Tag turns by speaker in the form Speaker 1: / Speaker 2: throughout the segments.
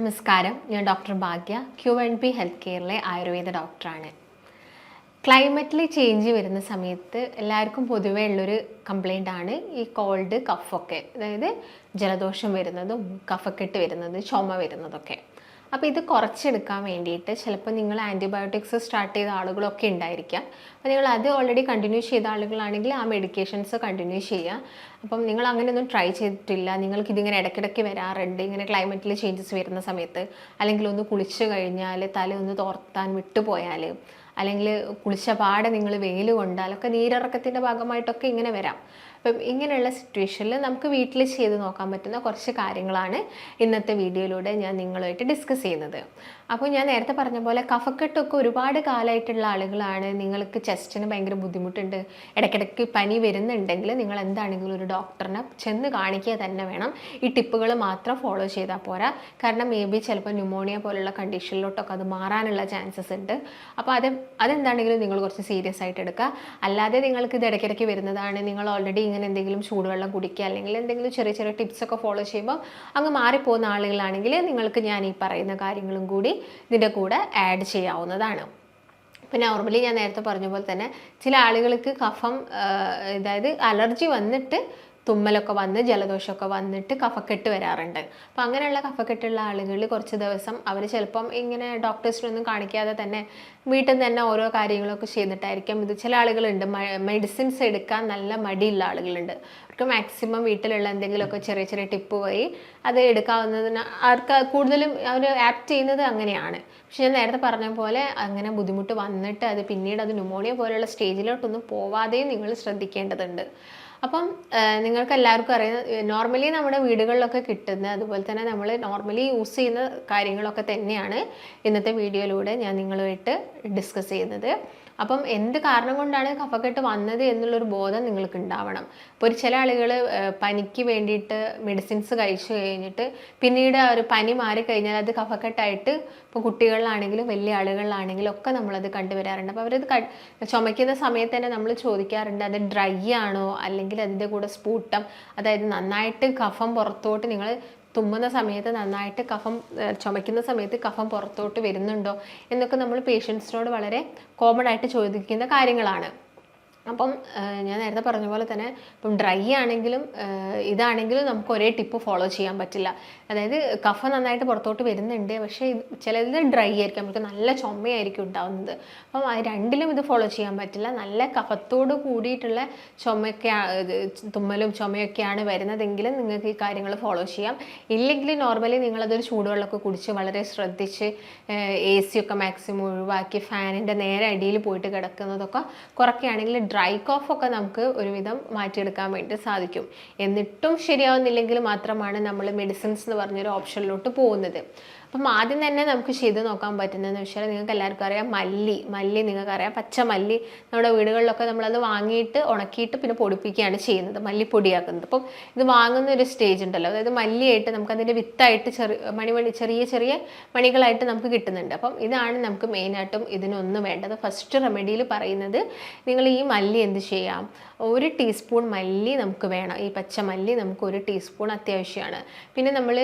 Speaker 1: നമസ്കാരം. ഞാൻ doctor Bhagya Q N P health കെയറിലെ Ayurveda ഡോക്ടറാണ്. ക്ലൈമറ്റിൽ ചേഞ്ച് വരുന്ന സമയത്ത് എല്ലാവർക്കും പൊതുവേ ഉള്ളൊരു കംപ്ലൈന്റ് ആണ് ഈ കോൾഡ് കഫൊക്കെ അതായത് ജലദോഷം വരുന്നതും കഫക്കെട്ട് വരുന്നത് ചുമ വരുന്നതൊക്കെ. അപ്പോൾ ഇത് കുറച്ചെടുക്കാൻ വേണ്ടിയിട്ട് ചിലപ്പോൾ നിങ്ങൾ ആന്റിബയോട്ടിക്സ് സ്റ്റാർട്ട് ചെയ്ത ആളുകളൊക്കെ ഉണ്ടായിരിക്കാം. അപ്പോൾ നിങ്ങൾ അത് ഓൾറെഡി കണ്ടിന്യൂ ചെയ്ത ആളുകളാണെങ്കിൽ ആ മെഡിക്കേഷൻസ് കണ്ടിന്യൂ ചെയ്യുക. അപ്പം നിങ്ങൾ അങ്ങനെയൊന്നും ട്രൈ ചെയ്തിട്ടില്ല. നിങ്ങൾക്ക് ഇതിങ്ങനെ ഇടയ്ക്കിടയ്ക്ക് വരാറുണ്ട്. ഇങ്ങനെ ക്ലൈമറ്റിൽ ചേഞ്ചസ് വരുന്ന സമയത്ത്. അല്ലെങ്കിൽ ഒന്ന് കുളിച്ച് കഴിഞ്ഞാൽ തല ഒന്ന് തോർത്താൻ വിട്ടുപോയാൽ അല്ലെങ്കിൽ കുളിച്ച പാടെ നിങ്ങൾ വെയിൽ കൊണ്ടാലൊക്കെ നീരിറക്കത്തിന്റെ ഭാഗമായിട്ടൊക്കെ ഇങ്ങനെ വരാം. അപ്പം ഇങ്ങനെയുള്ള സിറ്റുവേഷനിൽ നമുക്ക് വീട്ടിൽ ചെയ്ത് നോക്കാൻ പറ്റുന്ന കുറച്ച് കാര്യങ്ങളാണ് ഇന്നത്തെ വീഡിയോയിലൂടെ ഞാൻ നിങ്ങളുമായിട്ട് ഡിസ്കസ് ചെയ്യുന്നത്. അപ്പോൾ ഞാൻ നേരത്തെ പറഞ്ഞ പോലെ കഫക്കെട്ടൊക്കെ ഒരുപാട് കാലമായിട്ടുള്ള ആളുകളാണ്. നിങ്ങൾക്ക് ചെസ്റ്റിന് ഭയങ്കര ബുദ്ധിമുട്ടുണ്ട്. ഇടയ്ക്കിടയ്ക്ക് പനി വരുന്നുണ്ടെങ്കിൽ നിങ്ങൾ എന്താണെങ്കിലും ഒരു ഡോക്ടറിനെ ചെന്ന് കാണിക്കുക തന്നെ വേണം. ഈ ടിപ്പുകൾ മാത്രം ഫോളോ ചെയ്താൽ പോരാ. കാരണം മേ ബി ചിലപ്പോൾ ന്യൂമോണിയ പോലുള്ള കണ്ടീഷനിലോട്ടൊക്കെ അത് മാറാനുള്ള ചാൻസസ് ഉണ്ട്. അപ്പോൾ അത് അതെന്താണെങ്കിലും നിങ്ങൾ കുറച്ച് സീരിയസ് ആയിട്ട് എടുക്കുക. അല്ലാതെ നിങ്ങൾക്ക് ഇത് ഇടയ്ക്കിടയ്ക്ക് വരുന്നതാണ്. നിങ്ങൾ ഓൾറെഡി ഇങ്ങനെ എന്തെങ്കിലും ചൂടുവെള്ളം കുടിക്കുക അല്ലെങ്കിൽ എന്തെങ്കിലും ചെറിയ ചെറിയ ടിപ്സൊക്കെ ഫോളോ ചെയ്യുമ്പോൾ അങ്ങ് മാറിപ്പോകുന്ന ആളുകളാണെങ്കിൽ നിങ്ങൾക്ക് ഞാൻ ഈ പറയുന്ന കാര്യങ്ങളും കൂടി ഇതിന്റെ കൂടെ ആഡ് ചെയ്യാവുന്നതാണ്. പിന്നെ നോർമലി ഞാൻ നേരത്തെ പറഞ്ഞ പോലെ തന്നെ ചില ആളുകൾക്ക് കഫം അതായത് അലർജി വന്നിട്ട് തുമ്മലൊക്കെ വന്ന് ജലദോഷമൊക്കെ വന്നിട്ട് കഫക്കെട്ട് വരാറുണ്ട്. അപ്പോൾ അങ്ങനെയുള്ള കഫക്കെട്ടുള്ള ആളുകൾ കുറച്ച് ദിവസം അവർ ചിലപ്പം ഇങ്ങനെ ഡോക്ടേഴ്സിനൊന്നും കാണിക്കാതെ തന്നെ വീട്ടിൽ നിന്ന് തന്നെ ഓരോ കാര്യങ്ങളൊക്കെ ചെയ്തിട്ടായിരിക്കാം. ഇത് ചില ആളുകളുണ്ട്. മെഡിസിൻസ് എടുക്കാൻ നല്ല മടിയുള്ള ആളുകളുണ്ട്. അവർക്ക് മാക്സിമം വീട്ടിലുള്ള എന്തെങ്കിലുമൊക്കെ ചെറിയ ചെറിയ ടിപ്പ് വഴി അത് എടുക്കാവുന്നതിന് അവർക്ക് കൂടുതലും അവർ ആപ്റ്റ് ചെയ്യുന്നത് അങ്ങനെയാണ്. പക്ഷെ ഞാൻ നേരത്തെ പറഞ്ഞ പോലെ അങ്ങനെ ബുദ്ധിമുട്ട് വന്നിട്ട് അത് പിന്നീട് അത് ന്യൂമോണിയ പോലെയുള്ള സ്റ്റേജിലോട്ടൊന്നും പോവാതെയും നിങ്ങൾ ശ്രദ്ധിക്കേണ്ടതുണ്ട്. അപ്പം നിങ്ങൾക്ക് എല്ലാവർക്കും അറിയാം. നോർമലി നമ്മുടെ വീടുകളിലൊക്കെ കിട്ടുന്ന അതുപോലെ തന്നെ നമ്മൾ നോർമലി യൂസ് ചെയ്യുന്ന കാര്യങ്ങളൊക്കെ തന്നെയാണ് ഇന്നത്തെ വീഡിയോയിലൂടെ ഞാൻ നിങ്ങളുമായിട്ട് ഡിസ്കസ് ചെയ്യുന്നത്. അപ്പം എന്ത് കാരണം കൊണ്ടാണ് കഫക്കെട്ട് വന്നത് എന്നുള്ളൊരു ബോധം നിങ്ങൾക്ക് ഉണ്ടാവണം. ഇപ്പോൾ ഒരു ചില ആളുകൾ പനിക്ക് വേണ്ടിയിട്ട് മെഡിസിൻസ് കഴിച്ചു കഴിഞ്ഞിട്ട് പിന്നീട് ആ ഒരു പനി മാറിക്കഴിഞ്ഞാൽ അത് കഫക്കെട്ടായിട്ട് ഇപ്പോൾ കുട്ടികളിലാണെങ്കിലും വലിയ ആളുകളിലാണെങ്കിലും ഒക്കെ നമ്മളത് കണ്ടുവരാറുണ്ട്. അപ്പോൾ അവരത് ചുമയ്ക്കുന്ന സമയത്ത് തന്നെ നമ്മൾ ചോദിക്കാറുണ്ട് അത് ഡ്രൈ ആണോ? അല്ലെങ്കിൽ അതിന്റെ കൂടെ സ്പൂട്ടം അതായത് നന്നായിട്ട് കഫം പുറത്തോട്ട് നിങ്ങൾ തുമ്മുന്ന സമയത്ത് നന്നായിട്ട് കഫം ചുമയ്ക്കുന്ന സമയത്ത് കഫം പുറത്തോട്ട് വരുന്നുണ്ടോ എന്നൊക്കെ നമ്മൾ പേഷ്യൻസിനോട് വളരെ കോമൺ ആയിട്ട് ചോദിക്കുന്ന കാര്യങ്ങളാണ്. അപ്പം ഞാൻ നേരത്തെ പറഞ്ഞ പോലെ തന്നെ ഇപ്പം ഡ്രൈ ആണെങ്കിലും ഇതാണെങ്കിലും നമുക്ക് ഒരേ ടിപ്പ് ഫോളോ ചെയ്യാൻ പറ്റില്ല. അതായത് കഫ നന്നായിട്ട് പുറത്തോട്ട് വരുന്നുണ്ട് പക്ഷേ ചിലത് ഡ്രൈ ആയിരിക്കും നമുക്ക് നല്ല ചുമയായിരിക്കും ഉണ്ടാവുന്നത്. അപ്പം അത് രണ്ടിലും ഇത് ഫോളോ ചെയ്യാൻ പറ്റില്ല. നല്ല കഫത്തോട് കൂടിയിട്ടുള്ള ചുമയൊക്കെ തുമ്മലും ചുമയൊക്കെയാണ് വരുന്നതെങ്കിലും നിങ്ങൾക്ക് ഈ കാര്യങ്ങൾ ഫോളോ ചെയ്യാം. ഇല്ലെങ്കിൽ നോർമലി നിങ്ങളതൊരു ചൂടുവെള്ളമൊക്കെ കുടിച്ച് വളരെ ശ്രദ്ധിച്ച് എ സി ഒക്കെ മാക്സിമം ഒഴിവാക്കി ഫാനിന്റെ നേരെ അടിയിൽ പോയിട്ട് കിടക്കുന്നതൊക്കെ കുറയ്ക്കുകയാണെങ്കിൽ ഡ്രൈ കോഫ് ഒക്കെ നമുക്ക് ഒരുവിധം മാറ്റിയെടുക്കാൻ വേണ്ടി സാധിക്കും. എന്നിട്ടും ശരിയാവുന്നില്ലെങ്കിൽ മാത്രമാണ് നമ്മൾ മെഡിസിൻസ് എന്ന് പറഞ്ഞൊരു ഓപ്ഷനിലോട്ട് പോകുന്നത്. അപ്പം ആദ്യം തന്നെ നമുക്ക് ചെയ്ത് നോക്കാൻ പറ്റുന്നതെന്ന് വെച്ചാൽ നിങ്ങൾക്ക് എല്ലാവർക്കും അറിയാം മല്ലി മല്ലി നിങ്ങൾക്കറിയാം പച്ച മല്ലി നമ്മുടെ വീടുകളിലൊക്കെ നമ്മളത് വാങ്ങിയിട്ട് ഉണക്കിയിട്ട് പിന്നെ പൊടിപ്പിക്കുകയാണ് ചെയ്യുന്നത് മല്ലിപ്പൊടിയാക്കുന്നത്. അപ്പം ഇത് വാങ്ങുന്ന ഒരു സ്റ്റേജ് ഉണ്ടല്ലോ അതായത് മല്ലിയായിട്ട് നമുക്ക് അതിന്റെ വിത്തായിട്ട് ചെറിയ മണിമണി ചെറിയ ചെറിയ മണികളായിട്ട് നമുക്ക് കിട്ടുന്നുണ്ട്. അപ്പം ഇതാണ് നമുക്ക് മെയിനായിട്ടും ഇതിനൊന്നും വേണ്ടത്. ഫസ്റ്റ് റെമഡിയിൽ പറയുന്നത് നിങ്ങൾ ഈ മല്ലി എന്ത് ചെയ്യാം? ഒരു ടീസ്പൂൺ മല്ലി നമുക്ക് വേണം. ഈ പച്ച മല്ലി നമുക്ക് ഒരു ടീസ്പൂൺ അത്യാവശ്യമാണ്. പിന്നെ നമ്മൾ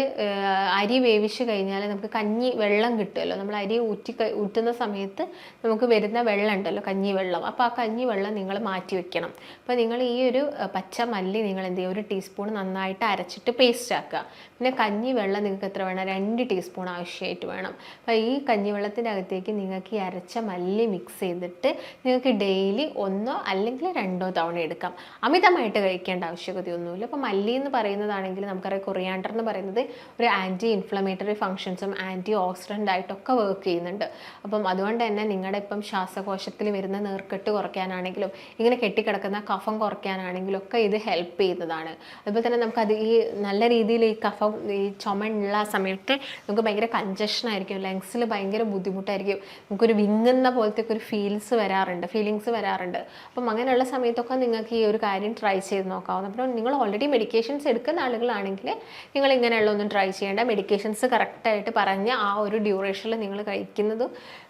Speaker 1: അരി വേവിച്ച് കഴിഞ്ഞാൽ നമുക്ക് കഞ്ഞി വെള്ളം കിട്ടുമല്ലോ. നമ്മൾ അരി ഊറ്റി ഊറ്റുന്ന സമയത്ത് നമുക്ക് വരുന്ന വെള്ളം ഉണ്ടല്ലോ കഞ്ഞി വെള്ളം. അപ്പോൾ ആ കഞ്ഞി വെള്ളം നിങ്ങൾ മാറ്റി വെക്കണം. അപ്പോൾ നിങ്ങൾ ഈ ഒരു പച്ച മല്ലി നിങ്ങൾ എന്ത് ചെയ്യുക? ഒരു ടീസ്പൂൺ നന്നായിട്ട് അരച്ചിട്ട് പേസ്റ്റ് ആക്കുക. പിന്നെ കഞ്ഞി വെള്ളം നിങ്ങൾക്ക് എത്ര വേണം? രണ്ട് ടീസ്പൂൺ ആവശ്യമായിട്ട് വേണം. അപ്പോൾ ഈ കഞ്ഞി വെള്ളത്തിന്റെ അകത്തേക്ക് നിങ്ങൾക്ക് ഈ അരച്ച മല്ലി മിക്സ് ചെയ്തിട്ട് നിങ്ങൾക്ക് ഡെയിലി ഒന്നോ അല്ലെങ്കിൽ രണ്ടോ തവണ എടുക്കാം. അമിതമായിട്ട് കഴിക്കേണ്ട ആവശ്യകതയൊന്നുമില്ല. അപ്പോൾ മല്ലി എന്ന് പറയുന്നതാണെങ്കിൽ നമുക്കറിയാം കൊറിയാണ്ടർ എന്ന് പറയുന്നത് ഒരു ആന്റി ഇൻഫ്ലമേറ്ററി ഫങ്ഷൻസും ആന്റി ഓക്സിഡന്റ് ആയിട്ടൊക്കെ വർക്ക് ചെയ്യുന്നുണ്ട്. അപ്പം അതുകൊണ്ട് തന്നെ നിങ്ങളുടെ ഇപ്പം ശ്വാസകോശത്തിൽ വരുന്ന നീർക്കെട്ട് കുറയ്ക്കാനാണെങ്കിലും ഇങ്ങനെ കെട്ടിക്കിടക്കുന്ന കഫം കുറയ്ക്കാനാണെങ്കിലും ഒക്കെ ഇത് ഹെൽപ്പ് ചെയ്യുന്നതാണ്. അതുപോലെ തന്നെ നമുക്ക് നമുക്കത് ഈ നല്ല രീതിയിൽ ഈ കഫം ഈ ചുമ ഉള്ള സമയത്ത് നമുക്ക് ഭയങ്കര കഞ്ചഷൻ ആയിരിക്കും ലങ്സിൽ ഭയങ്കര ബുദ്ധിമുട്ടായിരിക്കും. നമുക്കൊരു വിങ്ങുന്ന പോലത്തെ ഒരു ഫീൽസ് വരാറുണ്ട് ഫീലിങ്സ് വരാറുണ്ട്. അപ്പം അങ്ങനെയുള്ള സമയത്തൊക്കെ നിങ്ങൾക്ക് ഈ ഒരു കാര്യം ട്രൈ ചെയ്ത് നോക്കാവുന്ന അപ്പം നിങ്ങൾ ഓൾറെഡി മെഡിക്കേഷൻസ് എടുക്കുന്ന ആളുകളാണെങ്കിൽ നിങ്ങൾ ഇങ്ങനെയുള്ള ഒന്നും ട്രൈ ചെയ്യേണ്ട മെഡിക്കേഷൻസ് കറക്റ്റായിട്ട് പറഞ്ഞ ആ ഒരു ഡ്യൂറേഷനിൽ നിങ്ങൾ കഴിക്കുന്നത്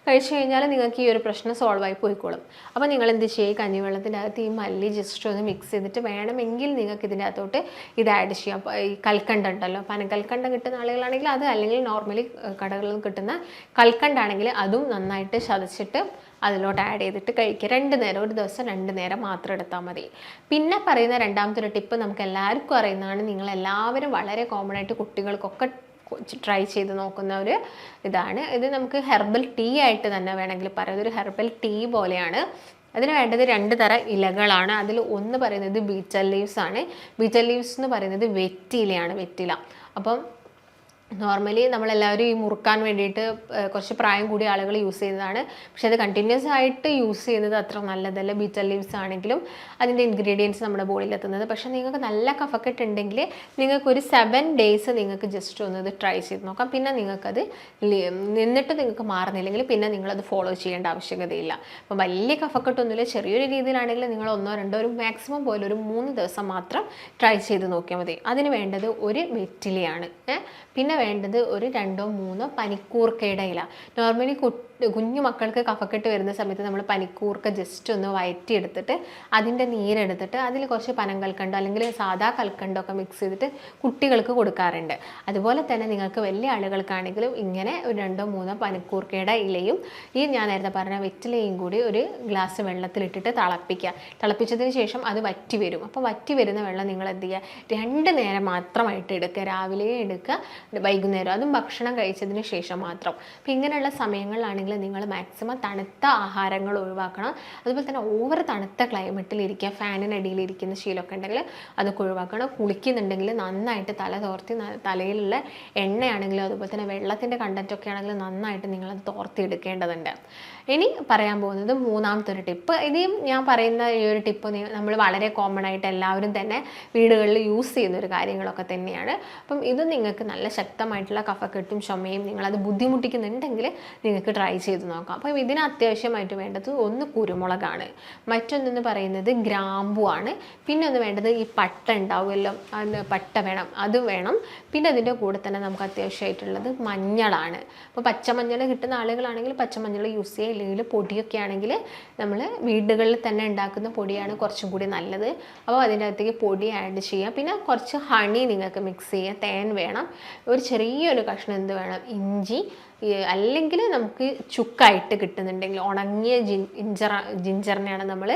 Speaker 1: കഴിച്ചു കഴിഞ്ഞാൽ നിങ്ങൾക്ക് ഈ ഒരു പ്രശ്നം സോൾവ് ആയി പോയിക്കോളും. അപ്പോൾ നിങ്ങൾ എന്ത് ചെയ്യുക കഞ്ഞിവെള്ളത്തിന്റെ അകത്ത് ഈ മല്ലി ജസ്റ്റ് ഒന്ന് മിക്സ് ചെയ്തിട്ട് വേണമെങ്കിൽ നിങ്ങൾക്ക് ഇതിന്റെ അകത്തോട്ട് ഇത് ആഡ് ചെയ്യാം. ഈ കൽക്കണ്ട ഉണ്ടല്ലോ. പനകൽക്കണ്ടം കിട്ടുന്ന ആളുകളാണെങ്കിൽ അത് അല്ലെങ്കിൽ നോർമലി കടകളിൽ കിട്ടുന്ന കൽക്കണ്ടാണെങ്കിൽ അതും നന്നായിട്ട് ചതച്ചിട്ട് അതിലോട്ട് ആഡ് ചെയ്തിട്ട് കഴിക്കുക. രണ്ട് നേരം ഒരു ദിവസം രണ്ട് നേരം മാത്രം എടുത്താൽ മതി. പിന്നെ പറയുന്ന രണ്ടാമത്തെ ഒരു ടിപ്പ് നമുക്ക് എല്ലാവർക്കും അറിയുന്നതാണ്. നിങ്ങൾ എല്ലാവരും വളരെ കോമൺ ആയിട്ട് കുട്ടികൾക്കൊക്കെ ട്രൈ ചെയ്ത് നോക്കുന്ന ഒരു ഇതാണ്. ഇത് നമുക്ക് ഹെർബൽ ടീ ആയിട്ട് തന്നെ വേണമെങ്കിൽ പറയാം. ഇതൊരു ഹെർബൽ ടീ പോലെയാണ്. അതിന് വേണ്ടത് രണ്ട് തരം ഇലകളാണ്. അതിൽ ഒന്ന് പറയുന്നത് ബീച്ചൽ ലീവ്സ് ആണ്. ബീച്ചൽ ലീവ്സ് എന്ന് പറയുന്നത് വെറ്റിലയാണ് വെറ്റില. അപ്പം നോർമലി നമ്മളെല്ലാവരും ഈ മുറുക്കാൻ വേണ്ടിയിട്ട് കുറച്ച് പ്രായം കൂടിയ ആളുകൾ യൂസ് ചെയ്യുന്നതാണ്. പക്ഷേ അത് കണ്ടിന്യൂസ് ആയിട്ട് യൂസ് ചെയ്യുന്നത് അത്ര നല്ലതല്ല. ബീറ്റർ ലീവ്സ് ആണെങ്കിലും അതിന്റെ ഇൻഗ്രീഡിയൻസ് നമ്മുടെ ബോഡിയിൽ എത്തുന്നത്. പക്ഷേ നിങ്ങൾക്ക് നല്ല കഫക്കെട്ട് ഉണ്ടെങ്കിൽ നിങ്ങൾക്ക് ഒരു സെവൻ ഡേയ്സ് നിങ്ങൾക്ക് ജസ്റ്റ് ഒന്ന് ഇത് ട്രൈ ചെയ്ത് നോക്കാം. പിന്നെ നിങ്ങൾക്കത് നിന്നിട്ട് നിങ്ങൾക്ക് മാറുന്നില്ലെങ്കിൽ പിന്നെ നിങ്ങളത് ഫോളോ ചെയ്യേണ്ട ആവശ്യകതയില്ല. അപ്പം വലിയ കഫക്കെട്ടൊന്നുമില്ല. ചെറിയൊരു രീതിയിലാണെങ്കിൽ നിങ്ങൾ ഒന്നോ രണ്ടോ ഒരു മാക്സിമം പോലെ ഒരു മൂന്ന് ദിവസം മാത്രം ട്രൈ ചെയ്ത് നോക്കിയാൽ മതി. അതിന് വേണ്ടത് ഒരു വെറ്റിലയാണ് പിന്നെ വേണ്ടത് ഒരു രണ്ടോ മൂന്നോ പനിക്കൂർക്കയുടെ ഇല. നോർമലി കുഞ്ഞു മക്കൾക്ക് കഫക്കെട്ട് വരുന്ന സമയത്ത് നമ്മൾ പനിക്കൂർക്ക ജസ്റ്റ് ഒന്ന് വയറ്റിയെടുത്തിട്ട് അതിന്റെ നീരെടുത്തിട്ട് അതിൽ കുറച്ച് പനം കൽക്കണ്ടോ അല്ലെങ്കിൽ സാധാ കൽക്കണ്ടോ ഒക്കെ മിക്സ് ചെയ്തിട്ട് കുട്ടികൾക്ക് കൊടുക്കാറുണ്ട്. അതുപോലെ തന്നെ നിങ്ങൾക്ക് വലിയ ആളുകൾക്കാണെങ്കിലും ഇങ്ങനെ ഒരു രണ്ടോ മൂന്നോ പനിക്കൂർക്കയുടെ ഇലയും ഈ ഞാൻ നേരത്തെ പറഞ്ഞ വെറ്റിലയും കൂടി ഒരു ഗ്ലാസ് വെള്ളത്തിലിട്ടിട്ട് തിളപ്പിക്കുക. തിളപ്പിച്ചതിന് ശേഷം അത് വറ്റി വരും. അപ്പോൾ വറ്റി വരുന്ന വെള്ളം നിങ്ങൾ എന്ത് ചെയ്യുക? രണ്ട് നേരം മാത്രമായിട്ട് എടുക്കുക. രാവിലെയും എടുക്കുക വൈകുന്നേരം. അതും ഭക്ഷണം കഴിച്ചതിന് ശേഷം മാത്രം. അപ്പോൾ ഇങ്ങനെയുള്ള സമയങ്ങളിലാണെങ്കിൽ നിങ്ങൾ മാക്സിമം തണുത്ത ആഹാരങ്ങൾ ഒഴിവാക്കണം. അതുപോലെ തന്നെ ഓവർ തണുത്ത ഫാനിനടിയിൽ ഇരിക്കുന്ന ശീലമൊക്കെ ഉണ്ടെങ്കിൽ അതൊക്കെ ഒഴിവാക്കണം. കുളിക്കുന്നുണ്ടെങ്കിൽ നന്നായിട്ട് തല തോർത്തി തലയിലുള്ള എണ്ണയാണെങ്കിലും അതുപോലെ തന്നെ വെള്ളത്തിന്റെ കണ്ടന്റൊക്കെ ആണെങ്കിലും നന്നായിട്ട് നിങ്ങളത് തോർത്തി എടുക്കേണ്ടതുണ്ട് ഇനി പറയാൻ പോകുന്നത് മൂന്നാമത്തെ ഒരു ടിപ്പ് ഇനിയും ഞാൻ പറയുന്ന ഈ ഒരു ടിപ്പ് നമ്മൾ വളരെ കോമൺ ആയിട്ട് എല്ലാവരും തന്നെ വീടുകളിൽ യൂസ് ചെയ്യുന്ന ഒരു കാര്യങ്ങളൊക്കെ തന്നെയാണ്. അപ്പം ഇത് നിങ്ങൾക്ക് നല്ല ശക്തമായിട്ടുള്ള കഫക്കെട്ടും ചുമയും നിങ്ങളത് ബുദ്ധിമുട്ടിക്കുന്നുണ്ടെങ്കിൽ നിങ്ങൾക്ക് ട്രൈ ചെയ്ത് നോക്കാം. അപ്പം ഇതിന് അത്യാവശ്യമായിട്ട് വേണ്ടത് ഒന്ന് കുരുമുളകാണ്. മറ്റൊന്നെന്ന് പറയുന്നത് ഗ്രാമ്പു ആണ് പിന്നെ ഒന്ന് വേണ്ടത് ഈ പട്ട ഉണ്ടാവുമല്ലോ അത് പട്ട വേണം അത് വേണം. പിന്നെ അതിന്റെ കൂടെ തന്നെ നമുക്ക് അത്യാവശ്യമായിട്ടുള്ളത് മഞ്ഞളാണ്. അപ്പോൾ പച്ചമഞ്ഞൾ കിട്ടുന്ന ആളുകളാണെങ്കിൽ പച്ചമഞ്ഞൾ യൂസ് ചെയ്യുക ഇല്ലെങ്കിൽ പൊടിയൊക്കെ ആണെങ്കിൽ നമ്മൾ വീടുകളിൽ തന്നെ ഉണ്ടാക്കുന്ന പൊടിയാണ് കുറച്ചും കൂടി നല്ലത്. അപ്പോൾ അതിന്റെ അകത്തേക്ക് പൊടി ആഡ് ചെയ്യുക പിന്നെ കുറച്ച് ഹണി നിങ്ങൾക്ക് മിക്സ് ചെയ്യുക തേൻ വേണം. ഒരു ചെറിയൊരു കഷ്ണം എന്ത് വേണം? ഇഞ്ചി. അല്ലെങ്കിൽ നമുക്ക് ചുക്കായിട്ട് കിട്ടുന്നുണ്ടെങ്കിൽ ഉണങ്ങിയ ജിഞ്ചർ ജിഞ്ചറിനെയാണ് നമ്മൾ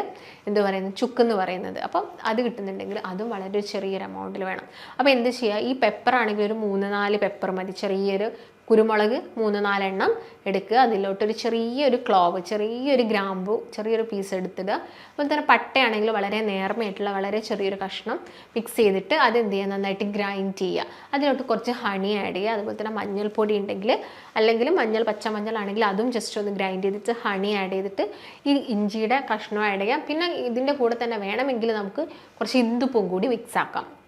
Speaker 1: എന്ത് പറയുന്നത്? ചുക്ക് എന്ന് പറയുന്നത്. അപ്പം അത് കിട്ടുന്നുണ്ടെങ്കിൽ അതും വളരെ ചെറിയൊരു എമൗണ്ടിൽ വേണം. അപ്പോൾ എന്ത് ചെയ്യുക? ഈ പെപ്പർ ആണെങ്കിൽ ഒരു മൂന്ന് നാല് പെപ്പർ മതി. ചെറിയൊരു കുരുമുളക് മൂന്ന് നാലെണ്ണം എടുക്കുക. അതിലോട്ടൊരു ചെറിയൊരു ക്ലോവ് ചെറിയൊരു ഗ്രാമ്പു ചെറിയൊരു പീസ് എടുത്തിടുക. അതുപോലെ തന്നെ പട്ടയാണെങ്കിൽ വളരെ നേർമയായിട്ടുള്ള വളരെ ചെറിയൊരു കഷ്ണം മിക്സ് ചെയ്തിട്ട് അത് എന്ത് ചെയ്യുക? നന്നായിട്ട് ഗ്രൈൻഡ് ചെയ്യുക. അതിലോട്ട് കുറച്ച് ഹണി ആഡ് ചെയ്യുക. അതുപോലെ തന്നെ മഞ്ഞൾപ്പൊടി ഉണ്ടെങ്കിൽ അല്ലെങ്കിൽ മഞ്ഞൾ പച്ചമഞ്ഞൾ ആണെങ്കിൽ അതും ജസ്റ്റ് ഒന്ന് ഗ്രൈൻഡ് ചെയ്തിട്ട് ഹണി ആഡ് ചെയ്തിട്ട് ഈ ഇഞ്ചിയുടെ കഷ്ണം ആഡ് ചെയ്യാം. പിന്നെ ഇതിന്റെ കൂടെ തന്നെ വേണമെങ്കിൽ നമുക്ക് കുറച്ച് ഇന്ദുപ്പും കൂടി മിക്സ് ആക്കാം.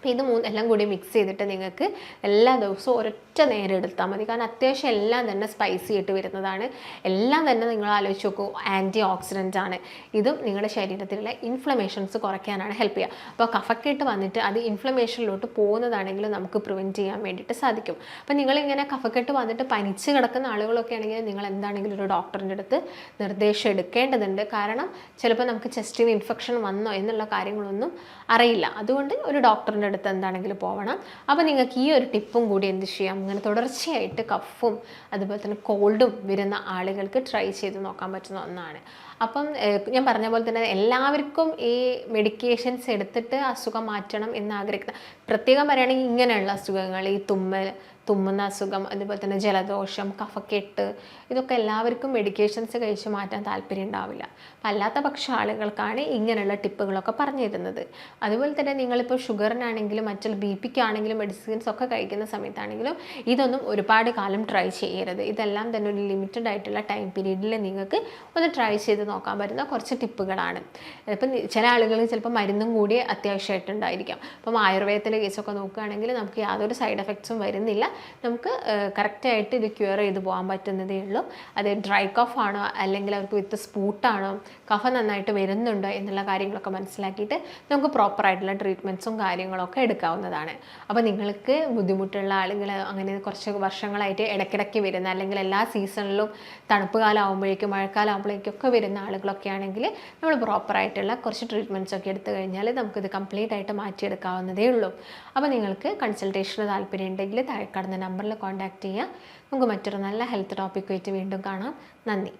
Speaker 1: അപ്പോൾ ഇത് മൂന്ന് എല്ലാം കൂടി മിക്സ് ചെയ്തിട്ട് നിങ്ങൾക്ക് എല്ലാ ദിവസവും ഒരൊറ്റ നേരം എടുത്താൽ മതി. കാരണം അത്യാവശ്യം എല്ലാം തന്നെ സ്പൈസി ആയിട്ട് വരുന്നതാണ്. എല്ലാം തന്നെ നിങ്ങൾ ആലോചിച്ച് നോക്കൂ ആന്റി ഓക്സിഡന്റ് ആണ്. ഇതും നിങ്ങളുടെ ശരീരത്തിലുള്ള ഇൻഫ്ലമേഷൻസ് കുറയ്ക്കാനാണ് ഹെൽപ്പ് ചെയ്യുക. അപ്പോൾ കഫക്കെട്ട് വന്നിട്ട് അത് ഇൻഫ്ലമേഷനിലോട്ട് പോകുന്നതാണെങ്കിൽ നമുക്ക് പ്രിവെന്റ് ചെയ്യാൻ വേണ്ടിയിട്ട് സാധിക്കും. അപ്പോൾ നിങ്ങളിങ്ങനെ കഫക്കെട്ട് വന്നിട്ട് പനിച്ച് കിടക്കുന്ന ആളുകളൊക്കെ ആണെങ്കിൽ നിങ്ങൾ എന്താണെങ്കിലും ഒരു ഡോക്ടറിന്റെ അടുത്ത് നിർദ്ദേശം എടുക്കേണ്ടതുണ്ട്. കാരണം ചിലപ്പോൾ നമുക്ക് ചെസ്റ്റിന് ഇൻഫെക്ഷൻ വന്നോ എന്നുള്ള കാര്യങ്ങളൊന്നും അറിയില്ല. അതുകൊണ്ട് ഒരു ഡോക്ടറിന്റെ അടുത്ത് എന്താണെങ്കിലും പോകണം അപ്പോൾ നിങ്ങൾക്ക് ഈ ഒരു ടിപ്പും കൂടി എന്ത് ചെയ്യാം? ഇങ്ങനെ തുടർച്ചയായിട്ട് കഫും അതുപോലെ തന്നെ കോൾഡും വരുന്ന ആളുകൾക്ക് ട്രൈ ചെയ്ത് നോക്കാൻ പറ്റുന്ന ഒന്നാണ്. അപ്പം ഞാൻ പറഞ്ഞ പോലെ തന്നെ എല്ലാവർക്കും ഈ മെഡിക്കേഷൻസ് എടുത്തിട്ട് അസുഖം മാറ്റണം എന്ന് ആഗ്രഹിക്കുന്ന പ്രത്യേകം പറയുകയാണെങ്കിൽ ഇങ്ങനെയുള്ള അസുഖങ്ങൾ ഈ തുമ്മൽ തുമ്മുന്ന അസുഖം അതുപോലെ തന്നെ ജലദോഷം കഫക്കെട്ട് ഇതൊക്കെ എല്ലാവർക്കും മെഡിക്കേഷൻസ് കഴിച്ച് മാറ്റാൻ താല്പര്യം ഉണ്ടാവില്ല. അല്ലാത്ത പക്ഷ ആളുകൾക്കാണ് ഇങ്ങനെയുള്ള ടിപ്പുകളൊക്കെ പറഞ്ഞു തരുന്നത് അതുപോലെ തന്നെ നിങ്ങളിപ്പോൾ ഷുഗറിനാണെങ്കിലും മറ്റുള്ള ബി പിക്കാണെങ്കിലും മെഡിസിൻസ് ഒക്കെ കഴിക്കുന്ന സമയത്താണെങ്കിലും ഇതൊന്നും ഒരുപാട് കാലം ട്രൈ ചെയ്യരുത്. ഇതെല്ലാം തന്നെ ഒരു ലിമിറ്റഡ് ആയിട്ടുള്ള ടൈം പീരീഡിൽ നിങ്ങൾക്ക് ഒന്ന് ട്രൈ ചെയ്ത് നോക്കാൻ പറ്റുന്ന കുറച്ച് ടിപ്പുകളാണ്. ഇപ്പം ചില ആളുകൾ ചിലപ്പോൾ മരുന്നും കൂടി അത്യാവശ്യമായിട്ടുണ്ടായിരിക്കാം. അപ്പം ആയുർവേദത്തിലെ കേസൊക്കെ നോക്കുകയാണെങ്കിൽ നമുക്ക് യാതൊരു സൈഡ് എഫക്ട്സും വരുന്നില്ല. നമുക്ക് കറക്റ്റായിട്ട് ഇത് ക്യൂർ ചെയ്ത് പോകാൻ പറ്റുന്നതേ ഉള്ളൂ. അത് ഡ്രൈ കഫ് ആണോ അല്ലെങ്കിൽ അവർക്ക് വിത്ത് സ്പൂട്ടാണോ കഫ നന്നായിട്ട് വരുന്നുണ്ടോ എന്നുള്ള കാര്യങ്ങളൊക്കെ മനസ്സിലാക്കിയിട്ട് നമുക്ക് പ്രോപ്പറായിട്ടുള്ള ട്രീറ്റ്മെന്റ്സും കാര്യങ്ങളൊക്കെ എടുക്കാവുന്നതാണ്. അപ്പോൾ നിങ്ങൾക്ക് ബുദ്ധിമുട്ടുള്ള ആളുകൾ അങ്ങനെ കുറച്ച് വർഷങ്ങളായിട്ട് ഇടയ്ക്കിടയ്ക്ക് വരുന്ന അല്ലെങ്കിൽ എല്ലാ സീസണിലും തണുപ്പ് കാലമാകുമ്പോഴേക്കും മഴക്കാലമാകുമ്പോഴേക്കും ഒക്കെ വരുന്ന ആളുകളൊക്കെ ആണെങ്കിൽ നമ്മൾ പ്രോപ്പറായിട്ടുള്ള കുറച്ച് ട്രീറ്റ്മെന്റ്സ് ഒക്കെ എടുത്തു കഴിഞ്ഞാൽ നമുക്കിത് കംപ്ലീറ്റ് ആയിട്ട് മാറ്റിയെടുക്കാവുന്നതേ ഉള്ളൂ. അപ്പോൾ നിങ്ങൾക്ക് കൺസൾട്ടേഷന് താല്പര്യം ഉണ്ടെങ്കിൽ താഴെ കടന്ന നമ്പറിൽ കോൺടാക്റ്റ് ചെയ്യുക നമുക്ക് മറ്റൊരു നല്ല ഹെൽത്ത് ടോപ്പിക്കുമായിട്ട് വീണ്ടും കാണാം. നന്ദി.